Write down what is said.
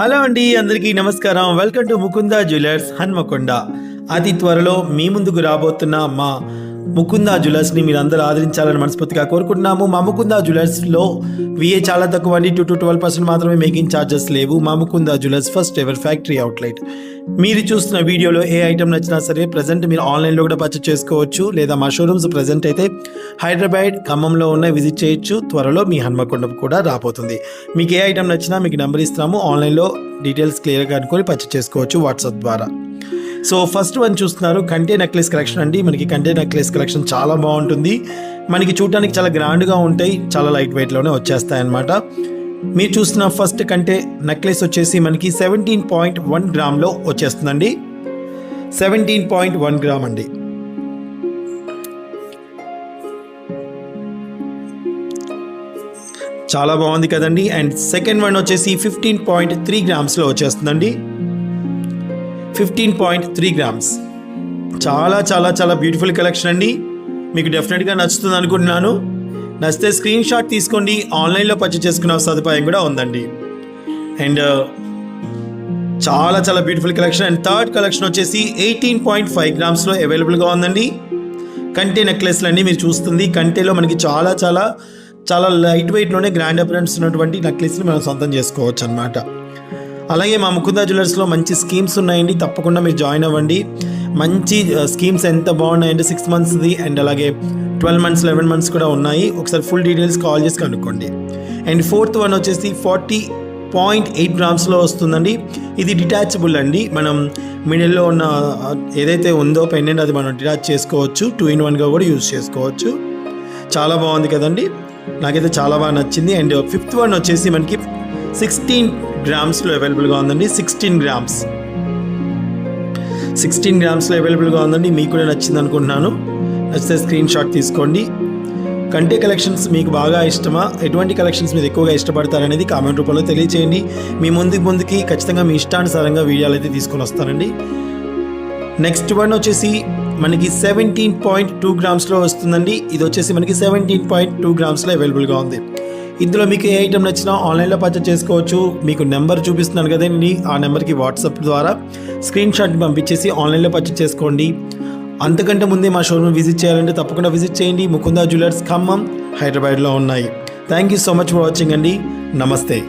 Hello అండి అందరికీ నమస్కారం. Welcome to Mukunda jewellers Hanmakonda. అతి త్వరలో మీ ముందుకు రాబోతున్న మా ముకుంద జ్యువెలర్స్ని మీరు అందరూ ఆదరించాలని మనస్ఫూర్తిగా కోరుకుంటున్నాము. మా ముకుందా జ్యువెలర్స్లో విఏ చాలా తక్కువ అండి టూ టు ట్వెల్వ్ పర్సెంట్ మాత్రమే మేకింగ్ ఛార్జెస్ లేవు. మా Mukunda jewellers first ever factory outlet మీరు చూస్తున్న వీడియోలో ఏ ఐటమ్ నచ్చినా సరే ప్రజెంట్ మీరు ఆన్లైన్లో కూడా పర్చేస్ చేసుకోవచ్చు. లేదా మా షోరూమ్స్ ప్రజెంట్ అయితే హైదరాబాద్ ఖమ్మంలో ఉన్న విజిట్ చేయొచ్చు. త్వరలో మీ హన్మకొండ కూడా రాబోతుంది. మీకు ఏ ఐటమ్ నచ్చినా మీకు నెంబర్ ఇస్తాము. ఆన్లైన్లో డీటెయిల్స్ క్లియర్గా అనుకొని పర్చేస్ చేసుకోవచ్చు. వాట్సాప్ ద్వారా. సో ఫస్ట్ వన్ చూస్తున్నారు కంటే నెక్లెస్ కలెక్షన్ అండి. మనకి కంటే నెక్లెస్ కలెక్షన్ చాలా బాగుంటుంది. మనకి చూడటానికి చాలా గ్రాండ్గా ఉంటాయి. చాలా లైట్ వెయిట్లోనే వచ్చేస్తాయి అన్నమాట మీరు చూస్తున్న ఫస్ట్ కంటే నెక్లెస్ వచ్చేసి మనకి సెవెంటీన్ పాయింట్ వన్ గ్రామ్లో వచ్చేస్తుందండి. సెవెంటీన్ పాయింట్ వన్ గ్రామ్ అండి. చాలా బాగుంది కదండి. అండ్ సెకండ్ వన్ వచ్చేసి ఫిఫ్టీన్ పాయింట్ త్రీ గ్రామ్స్లో వచ్చేస్తుందండి. Fifteen point three grams. చాలా చాలా చాలా బ్యూటిఫుల్ కలెక్షన్ అండి. మీకు డెఫినెట్గా నచ్చుతుంది అనుకుంటున్నాను. నచ్చితే స్క్రీన్ షాట్ తీసుకోండి. ఆన్లైన్లో పర్చేస్ చేసుకునే సదుపాయం కూడా ఉందండి. అండ్ uh, చాలా చాలా beautiful collection and third collection వచ్చేసి ఎయిటీన్ పాయింట్ ఫైవ్ గ్రామ్స్లో అవైలబుల్గా ఉందండి. కంటే నెక్లెస్లు అండి మీరు చూస్తుంది. కంటేలో మనకి చాలా చాలా చాలా లైట్ వెయిట్లోనే గ్రాండ్ అపరెంట్స్ ఉన్నటువంటి నెక్లెస్ని మనం సొంతం చేసుకోవచ్చు అనమాట అలాగే మా ముకుందా జ్యువెలర్స్లో మంచి స్కీమ్స్ ఉన్నాయండి. తప్పకుండా మీరు జాయిన్ అవ్వండి. మంచి స్కీమ్స్ ఎంత బాగున్నాయంటే సిక్స్ మంత్స్ది అండ్ అలాగే ట్వెల్వ్ మంత్స్ లెవెన్ మంత్స్ కూడా ఉన్నాయి. ఒకసారి ఫుల్ డీటెయిల్స్ కాల్ చేసి కనుక్కోండి. అండ్ ఫోర్త్ వన్ వచ్చేసి ఫార్టీ పాయింట్ ఎయిట్ గ్రామ్స్లో వస్తుందండి. ఇది డిటాచబుల్ అండి. మనం మిడిల్లో ఉన్న ఏదైతే ఉందో పెండెంట్ అది మనం డిటాచ్ చేసుకోవచ్చు. టూ ఇన్ వన్గా కూడా యూజ్ చేసుకోవచ్చు. చాలా బాగుంది కదండి. నాకైతే చాలా బాగా నచ్చింది. అండ్ ఫిఫ్త్ వన్ వచ్చేసి మనకి సిక్స్టీన్ గ్రామ్స్లో అవైలబుల్గా ఉందండి. Sixteen grams. సిక్స్టీన్ గ్రామ్స్లో అవైలబుల్గా ఉందండి. మీకు కూడా నచ్చింది అనుకుంటున్నాను. నచ్చితే స్క్రీన్ షాట్ తీసుకోండి. కంటే కలెక్షన్స్ మీకు బాగా ఇష్టమా? ఎటువంటి కలెక్షన్స్ మీరు ఎక్కువగా ఇష్టపడతారనేది కామెంట్ రూపంలో తెలియచేయండి. మీ ముందుకు ముందుకి ఖచ్చితంగా మీ ఇష్టానుసారంగా వీడియోలు అయితే తీసుకొని వస్తానండి. నెక్స్ట్ వన్ వచ్చేసి మనకి సెవెంటీన్ పాయింట్ టూ గ్రామ్స్లో వస్తుందండి. ఇది వచ్చేసి మనకి సెవెంటీన్ పాయింట్ టూ గ్రామ్స్లో అవైలబుల్గా ఉంది. ఇందులో మీకు ఏ ఐటమ్ నచ్చినా ఆన్లైన్లో పర్చేస్ చేసుకోవచ్చు. మీకు నెంబర్ చూపిస్తున్నాను కదండి ఆ నెంబర్కి వాట్సాప్ ద్వారా స్క్రీన్ షాట్ పంపించేసి ఆన్లైన్లో పర్చేస్ చేసుకోండి. అంతకంటే ముందే మా షోరూమ్ విజిట్ చేయాలంటే తప్పకుండా విజిట్ చేయండి. ముకుందా జ్యువెలర్స్ ఖమ్మం హైదరాబాద్లో ఉన్నాయి. Thank you so much for watching అండి. నమస్తే.